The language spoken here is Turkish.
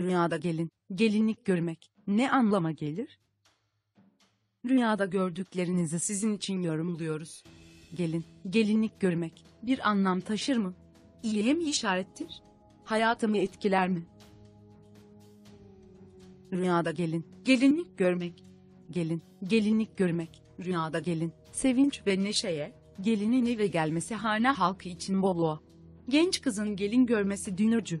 Rüyada gelin, gelinlik görmek ne anlama gelir? Rüyada gördüklerinizi sizin için yorumluyoruz. Gelin, gelinlik görmek bir anlam taşır mı? İyiye mi işarettir? Hayatımı etkiler mi? Rüyada gelin, gelinlik görmek. Gelin, gelinlik görmek, rüyada gelin, sevinç ve neşeye, gelinin eve gelmesi hane halkı için bolluğa. Genç kızın gelin görmesi dünürcü.